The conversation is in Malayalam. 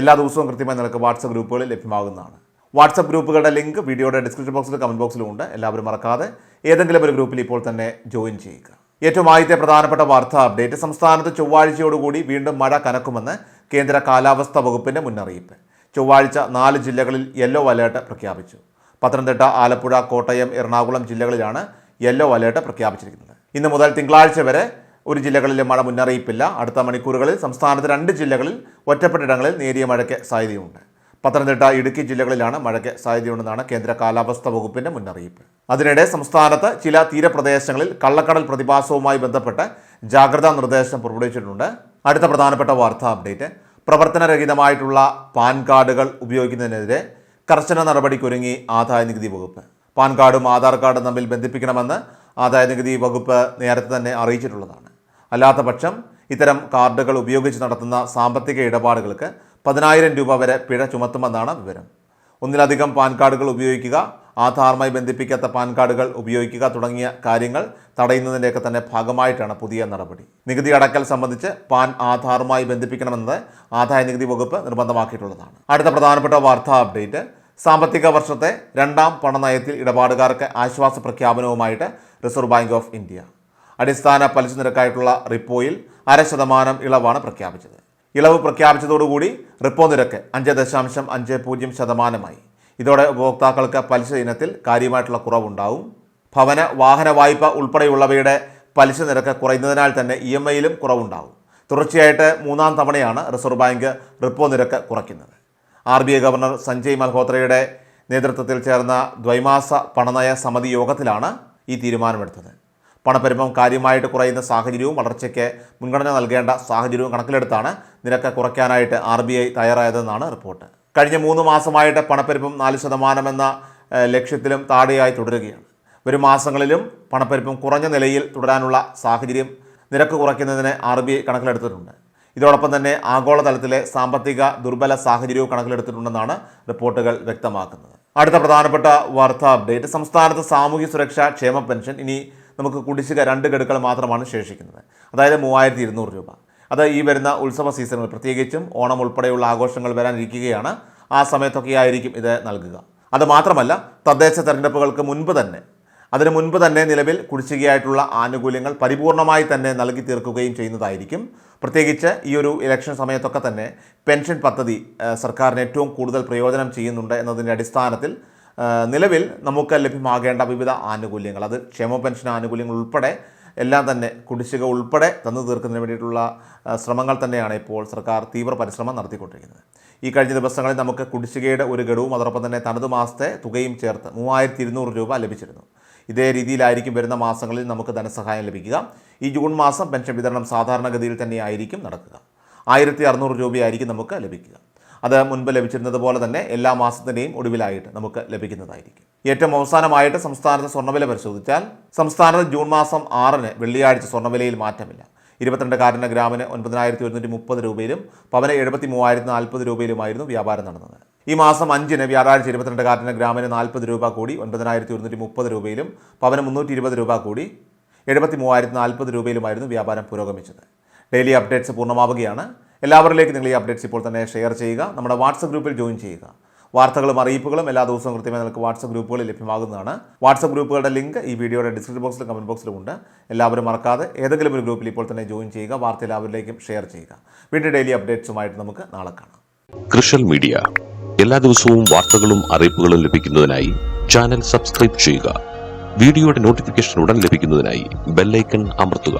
എല്ലാ ദിവസവും കൃത്യമായി നിങ്ങൾക്ക് വാട്സപ്പ് ഗ്രൂപ്പുകളിൽ ലഭ്യമാകുന്നതാണ്. വാട്സപ്പ് ഗ്രൂപ്പുകളുടെ ലിങ്ക് വീഡിയോയുടെ ഡിസ്ക്രിപ്ഷൻ ബോക്സിലും കമന്റ് ബോക്സിലും ഉണ്ട്. എല്ലാവരും മറക്കാതെ ഏതെങ്കിലും ഒരു ഗ്രൂപ്പിൽ ഇപ്പോൾ തന്നെ ജോയിൻ ചെയ്യുക. ഏറ്റവും ആദ്യത്തെ പ്രധാനപ്പെട്ട വാർത്താ അപ്ഡേറ്റ് സംസ്ഥാനത്ത് ചൊവ്വാഴ്ചയോടുകൂടി വീണ്ടും മഴ കനക്കുമെന്ന് കേന്ദ്ര കാലാവസ്ഥാ വകുപ്പിന്റെ മുന്നറിയിപ്പ്. ചൊവ്വാഴ്ച നാല് ജില്ലകളിൽ യെല്ലോ അലേർട്ട് പ്രഖ്യാപിച്ചു. പത്തനംതിട്ട ആലപ്പുഴ കോട്ടയം എറണാകുളം ജില്ലകളിലാണ് യെല്ലോ അലേർട്ട് പ്രഖ്യാപിച്ചിരിക്കുന്നത്. ഇന്ന് മുതൽ തിങ്കളാഴ്ച വരെ ഒരു ജില്ലകളിലും മഴ മുന്നറിയിപ്പില്ല. അടുത്ത മണിക്കൂറുകളിൽ സംസ്ഥാനത്ത് രണ്ട് ജില്ലകളിൽ ഒറ്റപ്പെട്ടിടങ്ങളിൽ നേരിയ മഴയ്ക്ക് സാധ്യതയുണ്ട്. പത്തനംതിട്ട ഇടുക്കി ജില്ലകളിലാണ് മഴയ്ക്ക് സാധ്യതയുണ്ടെന്നാണ് കേന്ദ്ര കാലാവസ്ഥാ വകുപ്പിന്റെ മുന്നറിയിപ്പ്. അതിനിടെ സംസ്ഥാനത്ത് ചില തീരപ്രദേശങ്ങളിൽ കള്ളക്കടൽ പ്രതിഭാസവുമായി ബന്ധപ്പെട്ട് ജാഗ്രതാ നിർദ്ദേശം പുറപ്പെടുവിച്ചിട്ടുണ്ട്. അടുത്ത പ്രധാനപ്പെട്ട വാർത്താ അപ്ഡേറ്റ്. പ്രവർത്തനരഹിതമായിട്ടുള്ള പാൻ കാർഡുകൾ ഉപയോഗിക്കുന്നതിനെതിരെ കർശന നടപടിക്കൊരുങ്ങി ആദായ നികുതി വകുപ്പ്. പാൻ കാർഡും ആധാർ കാർഡും തമ്മിൽ ബന്ധിപ്പിക്കണമെന്ന് ആദായ നികുതി വകുപ്പ് നേരത്തെ തന്നെ അറിയിച്ചിട്ടുള്ളതാണ്. അല്ലാത്ത പക്ഷം ഇത്തരം കാർഡുകൾ ഉപയോഗിച്ച് നടത്തുന്ന സാമ്പത്തിക ഇടപാടുകൾക്ക് പതിനായിരം രൂപ വരെ പിഴ ചുമത്തുമെന്നാണ് വിവരം. ഒന്നിലധികം പാൻ കാർഡുകൾ ഉപയോഗിക്കുക ആധാറുമായി ബന്ധിപ്പിക്കാത്ത പാൻ കാർഡുകൾ ഉപയോഗിക്കുക തുടങ്ങിയ കാര്യങ്ങൾ തടയുന്നതിന്റെയൊക്കെ തന്നെ ഭാഗമായിട്ടാണ് പുതിയ നടപടി. നികുതി അടക്കൽ സംബന്ധിച്ച് പാൻ ആധാറുമായി ബന്ധിപ്പിക്കണമെന്നത് ആദായ നികുതി വകുപ്പ് നിർബന്ധമാക്കിയിട്ടുള്ളതാണ്. അടുത്ത പ്രധാനപ്പെട്ട വാർത്താ അപ്ഡേറ്റ്. സാമ്പത്തിക വർഷത്തെ രണ്ടാം പണനയത്തിൽ ഇടപാടുകാർക്ക് ആശ്വാസ പ്രഖ്യാപനവുമായിട്ട് റിസർവ് ബാങ്ക് ഓഫ് ഇന്ത്യ. അടിസ്ഥാന പലിശ നിരക്കായിട്ടുള്ള റിപ്പോയിൽ അര ശതമാനം ഇളവാണ് പ്രഖ്യാപിച്ചത്. ഇളവ് പ്രഖ്യാപിച്ചതോടുകൂടി റിപ്പോ നിരക്ക് അഞ്ച് ദശാംശം അഞ്ച് പൂജ്യം ശതമാനമായി. ഇതോടെ ഉപഭോക്താക്കൾക്ക് പലിശ ഇനത്തിൽ കാര്യമായിട്ടുള്ള കുറവുണ്ടാവും. ഭവന വാഹന വായ്പ ഉൾപ്പെടെയുള്ളവയുടെ പലിശ നിരക്ക് കുറയുന്നതിനാൽ തന്നെ ഇ എം ഐയിലും കുറവുണ്ടാവും. തുടർച്ചയായിട്ട് മൂന്നാം തവണയാണ് റിസർവ് ബാങ്ക് റിപ്പോ നിരക്ക് കുറയ്ക്കുന്നത്. R B I governor Sanjay മൽഹോത്രയുടെ നേതൃത്വത്തിൽ ചേർന്ന ദ്വൈമാസ പണനയ സമിതി യോഗത്തിലാണ് ഈ തീരുമാനമെടുത്തത്. പണപ്പെരുപ്പം കാര്യമായിട്ട് കുറയുന്ന സാഹചര്യവും വളർച്ചയ്ക്ക് മുൻഗണന നൽകേണ്ട സാഹചര്യവും കണക്കിലെടുത്താണ് നിരക്ക് കുറയ്ക്കാനായിട്ട് ആർ ബി ഐ തയ്യാറായതെന്നാണ് റിപ്പോർട്ട്. കഴിഞ്ഞ മൂന്ന് മാസമായിട്ട് പണപ്പെരുപ്പം നാല് ശതമാനം എന്ന ഏഹ്, ലക്ഷ്യത്തിലും താഴെയായി തുടരുകയാണ്. വരും മാസങ്ങളിലും പണപ്പെരുപ്പം കുറഞ്ഞ നിലയിൽ തുടരാനുള്ള സാഹചര്യം നിരക്ക് കുറയ്ക്കുന്നതിന് ആർ ബി ഐ കണക്കിലെടുത്തിട്ടുണ്ട്. ഇതോടൊപ്പം തന്നെ ആഗോളതലത്തിലെ സാമ്പത്തിക ദുർബല സാഹചര്യവും കണക്കിലെടുത്തിട്ടുണ്ടെന്നാണ് റിപ്പോർട്ടുകൾ വ്യക്തമാക്കുന്നത്. അടുത്ത പ്രധാനപ്പെട്ട വാർത്താ അപ്ഡേറ്റ്. സംസ്ഥാനത്ത് സാമൂഹ്യ സുരക്ഷാ ക്ഷേമ പെൻഷൻ ഇനി നമുക്ക് കുടിശ്ശിക രണ്ട് ഗഡുക്കൾ മാത്രമാണ് ശേഷിക്കുന്നത്. അതായത് മൂവായിരത്തി ഇരുന്നൂറ് രൂപ. അത് ഈ വരുന്ന ഉത്സവ സീസണിൽ പ്രത്യേകിച്ചും ഓണം ഉൾപ്പെടെയുള്ള ആഘോഷങ്ങൾ വരാനിരിക്കുകയാണ്. ആ സമയത്തൊക്കെ ആയിരിക്കും ഇത് നൽകുക. അതുമാത്രമല്ല തദ്ദേശ തെരഞ്ഞെടുപ്പുകൾക്ക് മുൻപ് തന്നെ അതിനു മുൻപ് തന്നെ നിലവിൽ കുടിശ്ശികയായിട്ടുള്ള ആനുകൂല്യങ്ങൾ പരിപൂർണമായി തന്നെ നൽകി തീർക്കുകയും ചെയ്യുന്നതായിരിക്കും. പ്രത്യേകിച്ച് ഈ ഒരു ഇലക്ഷൻ സമയത്തൊക്കെ തന്നെ പെൻഷൻ പദ്ധതി സർക്കാരിന് ഏറ്റവും കൂടുതൽ പ്രയോജനം ചെയ്യുന്നുണ്ട് എന്നതിന്റെ അടിസ്ഥാനത്തിൽ നിലവിൽ നമുക്ക് ലഭ്യമാകേണ്ട വിവിധ ആനുകൂല്യങ്ങൾ. അത് ക്ഷേമ പെൻഷൻ ആനുകൂല്യങ്ങൾ ഉൾപ്പെടെ എല്ലാം തന്നെ കുടിശ്ശിക ഉൾപ്പെടെ തന്നു തീർക്കുന്നതിന് വേണ്ടിയിട്ടുള്ള ശ്രമങ്ങൾ തന്നെയാണ് ഇപ്പോൾ സർക്കാർ തീവ്ര പരിശ്രമം നടത്തിക്കൊണ്ടിരിക്കുന്നത്. ഈ കഴിഞ്ഞ ദിവസങ്ങളിൽ നമുക്ക് കുടിശ്ശികയുടെ ഒരു ഗഡുവും അതോടൊപ്പം തന്നെ തനത് മാസത്തെ തുകയും ചേർത്ത് മൂവായിരത്തി ഇരുന്നൂറ് രൂപ ലഭിച്ചിരുന്നു. ഇതേ രീതിയിലായിരിക്കും വരുന്ന മാസങ്ങളിൽ നമുക്ക് ധനസഹായം ലഭിക്കുക. ഈ ജൂൺ മാസം പെൻഷൻ വിതരണം സാധാരണഗതിയിൽ തന്നെയായിരിക്കും നടക്കുക. ആയിരത്തി അറുന്നൂറ് രൂപയായിരിക്കും നമുക്ക് ലഭിക്കുക. അത് മുൻപ് ലഭിച്ചിരുന്നത് പോലെ തന്നെ എല്ലാ മാസത്തിന്റെയും ഒടുവിലായിട്ട് നമുക്ക് ലഭിക്കുന്നതായിരിക്കും. ഏറ്റവും അവസാനമായിട്ട് സംസ്ഥാനത്ത് സ്വർണവില പരിശോധിച്ചാൽ സംസ്ഥാനത്ത് ജൂൺ മാസം ആറിന് വെള്ളിയാഴ്ച സ്വർണവിലയിൽ മാറ്റമില്ല. ഇരുപത്തിരണ്ട് കാരന് ഗ്രാമിന് ഒൻപതിനായിരത്തി ഒരുന്നൂറ്റി മുപ്പത് രൂപയിലും പവന് എഴുപത്തി മൂവായിരത്തി നാൽപ്പത് രൂപയിലുമായിരുന്നു വ്യാപാരം നടന്നത്. ഈ മാസം അഞ്ചിന് വ്യാഴാഴ്ച ഇരുപത്തിരണ്ട് കാരന് ഗ്രാമിന് നാൽപ്പത് രൂപ കൂടി ഒൻപതിനായിരത്തി ഒരുന്നൂറ്റി മുപ്പത് രൂപയിലും പവന് മുന്നൂറ്റി ഇരുപത് രൂപ കൂടി എഴുപത്തി മൂവായിരത്തി നാൽപ്പത് രൂപയിലുമായിരുന്നു വ്യാപാരം പുരോഗമിച്ചത്. ഡെയിലി അപ്ഡേറ്റ്സ് പൂർണമാവുകയാണ്. എല്ലാവരിലേക്കും നിങ്ങൾ ഈ അപ്ഡേറ്റ്സ് ഇപ്പോൾ തന്നെ ഷെയർ ചെയ്യുക. നമ്മുടെ വാട്സപ്പ് ഗ്രൂപ്പിൽ ജോയിൻ ചെയ്യുക. വാർത്തകളും അറിയിപ്പുകളും എല്ലാ ദിവസവും കൃത്യമായി നിങ്ങൾക്ക് വാട്സപ്പ് ഗ്രൂപ്പുകളിൽ ലഭ്യമാകുന്നതാണ്. വാട്സപ്പ് ഗ്രൂപ്പുകളുടെ ലിങ്ക് ഈ വീഡിയോയുടെ ഡിസ്ക്രിപ്ഷൻ ബോക്സിലും കമന്റ് ബോക്സിലും ഉണ്ട്. എല്ലാവരും മറക്കാതെ ഏതെങ്കിലും ഒരു ഗ്രൂപ്പിൽ ഇപ്പോൾ തന്നെ ജോയിൻ ചെയ്യുക. വാർത്ത എല്ലാവരിലേക്കും ഷെയർ ചെയ്യുക. വീണ്ടും ഡെയിലി അപ്ഡേറ്റ്സുമായിട്ട് നമുക്ക് നാളെ കാണാം. കൃഷൽ മീഡിയ എല്ലാ ദിവസവും വാർത്തകളും അറിയിപ്പുകളും ലഭിക്കുന്നതിനായി ചാനൽ സബ്സ്ക്രൈബ് ചെയ്യുക. വീഡിയോയുടെ നോട്ടിഫിക്കേഷൻ ഉടൻ ലഭിക്കുന്നതിനായി ബെല്ലൈക്കൺ അമർത്തുക.